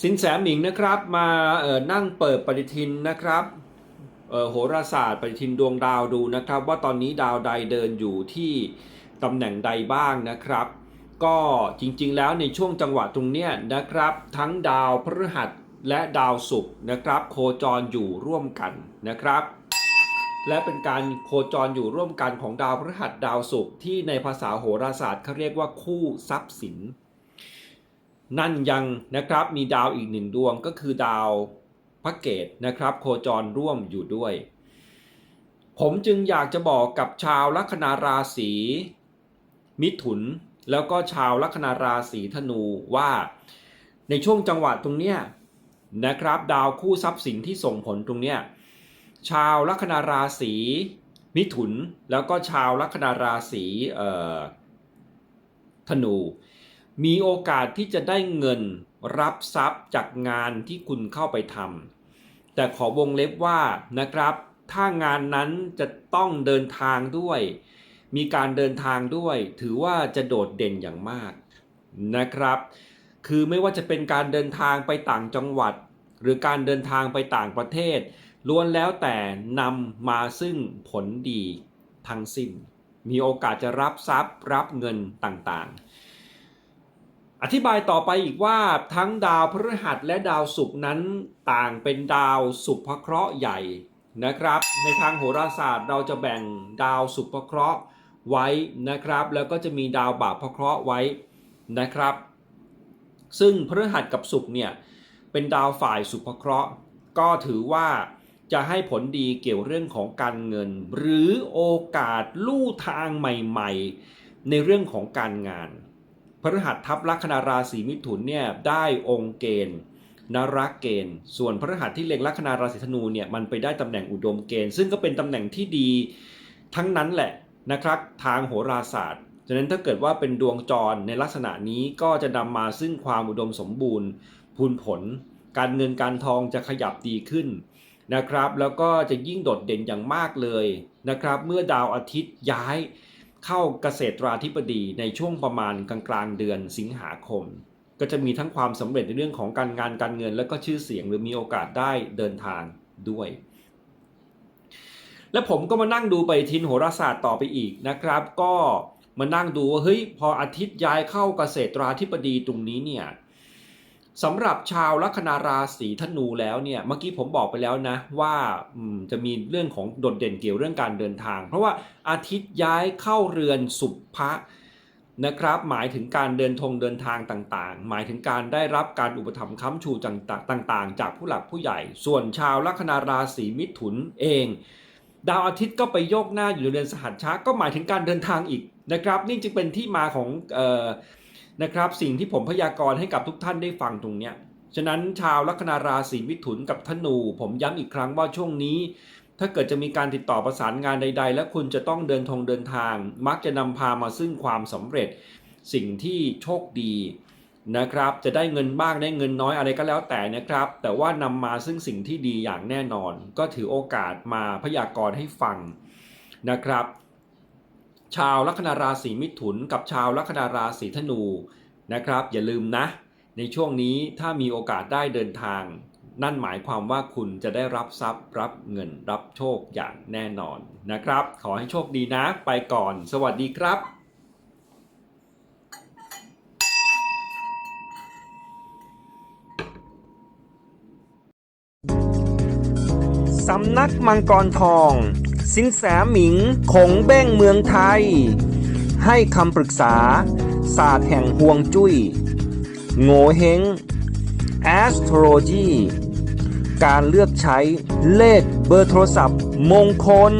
สินแสหมิงนะครับมาเอ่อนั่งเปิดปฏิทินนะครับเอ่อโหราศาสตร์ปฏิทินดวงดาวดูนะครับ ว่าตอนนี้ดาวใดเดินอยู่ที่ตำแหน่งใดบ้างนะครับ ก็จริงๆแล้วในช่วงจังหวะตรงเนี้ยนะครับ ทั้งดาวพฤหัสและดาวศุกร์นะครับ โคจรอยู่ร่วมกันนะครับ และเป็นการโคจรอยู่ร่วมกันของดาวพฤหัสดาวศุกร์ที่ในภาษาโหราศาสตร์เขาเรียกว่าคู่ทรัพย์สิน นั่นยังนะครับมีดาวอีกหนึ่งดวงก็คือดาวพระเกตนะครับ โคจรร่วมอยู่ด้วย ผมจึงอยากจะบอกกับชาวลัคนาราศีมิถุน แล้วก็ชาวลัคนาราศีธนูว่า ในช่วงจังหวะตรงเนี้ยนะครับ ดาวคู่ทรัพย์สินที่ส่งผลตรงเนี้ยชาวลัคนาราศีมิถุน แล้วก็ชาวลัคนาราศีธนู มีโอกาสที่จะได้เงินรับทรัพย์จากงานที่คุณเข้าไปทำแต่ขอวงเล็บว่านะครับ ถ้างานนั้นจะต้องเดินทางด้วย มีการเดินทางด้วย ถือว่าจะโดดเด่นอย่างมากนะครับ คือไม่ว่าจะเป็นการเดินทางไปต่างจังหวัด หรือการเดินทางไปต่างประเทศล้วนแล้วแต่นำมาซึ่งผลดีทั้งสิ้น มีโอกาสจะรับทรัพย์รับเงินต่างๆ อธิบายต่อไปอีกว่าทั้งดาวพฤหัสและดาวศุกร์นั้นต่างเป็นดาวสุภเคราะห์ใหญ่นะครับ ในทางโหราศาสตร์เราจะแบ่งดาวสุภเคราะห์ไว้นะครับ แล้วก็จะมีดาวบาปเคราะห์ไว้นะครับ ซึ่งพฤหัสกับศุกร์เนี่ยเป็นดาวฝ่ายสุภเคราะห์ ก็ถือว่าจะให้ผลดีเกี่ยวเรื่องของการเงิน หรือโอกาสลู่ทางใหม่ ๆ ในเรื่องของการงาน พฤหัสทับลัคนาราศีมิถุนเนี่ยได้องค์เกณฑ์นรักเกณฑ์ ส่วนพฤหัสที่เล็งลัคนาราศีธนูเนี่ยมันไปได้ตำแหน่งอุดมเกณฑ์ ซึ่งก็เป็นตำแหน่งที่ดีทั้งนั้นแหละนะครับทางโหราศาสตร์ฉะนั้นถ้าเกิดว่าเป็นดวงจรในลักษณะนี้ก็จะนำมาซึ่งความอุดมสมบูรณ์พูนผล การเงินการทองจะขยับดีขึ้นนะครับ แล้วก็จะยิ่งโดดเด่นอย่างมากเลยนะครับ เมื่อดาวอาทิตย์ย้าย เข้าเกษตราธิบดีในช่วงประมาณกลางกลางๆเดือนสิงหาคม ก็จะมีทั้งความสำเร็จในเรื่องของการงานการเงิน และก็ชื่อเสียงหรือมีโอกาสได้เดินทางด้วย และผมก็มานั่งดูไปทินโหราศาสตร์ต่อไปอีกนะครับ ก็มานั่งดูว่าเฮ้ยพออาทิตย์ย้ายเข้าเกษตราธิบดีตรงนี้เนี่ย สำหรับชาวลัคนาราศีธนูแล้วเนี่ยเมื่อกี้ผมบอกไปแล้วนะว่าจะมีเรื่องของโดดเด่นเกี่ยวเรื่องการเดินทาง เพราะว่าอาทิตย์ย้ายเข้าเรือนสุภะนะครับหมายถึงการเดินทงเดินทางต่างๆ หมายถึงการได้รับการอุปถัมภ์ค้ำชูต่างๆ จากผู้หลักผู้ใหญ่ ส่วนชาวลัคนาราศีมิถุนเอง ดาวอาทิตย์ก็ไปโยกหน้าอยู่ในเรือนสหัชชะก็หมายถึงการเดินทางอีกนะครับ นี่จึงเป็นที่มาของเอ่อ นะครับ สิ่งที่ผมพยากรณ์ให้กับทุกท่านได้ฟังตรงเนี้ยฉะนั้นชาวลัคนาราศีมิถุนกับธนู ผมย้ำอีกครั้งว่าช่วงนี้ ถ้าเกิดจะมีการติดต่อประสานงานใด ๆ และคุณจะต้องเดินทงเดินทาง มักจะนำพามาซึ่งความสำเร็จ สิ่งที่โชคดีนะครับ จะได้เงินบ้างได้เงินน้อยอะไรก็แล้วแต่นะครับ แต่ว่านำมาซึ่งสิ่งที่ดีอย่างแน่นอน ก็ถือโอกาสมาพยากรณ์ให้ฟังนะครับ ชาวลัคนาราศีมิถุน กับชาวลัคนาราศีธนูนะครับ อย่าลืมนะ ในช่วงนี้ถ้ามีโอกาสได้เดินทาง นั่นหมายความว่าคุณจะได้รับทรัพย์ รับเงินรับโชคอย่างแน่นอนนะครับ ขอให้โชคดีนะ ไปก่อน สวัสดีครับสำนักมังกรทอง สินแสหมิงคงแบ้งเมืองไทย ให้คำปรึกษา ศาสตร์แห่งห่วงจุย้ย โงเฮง astrology การเลือกใช้เลขเบอร์โทรศัพท์มงคล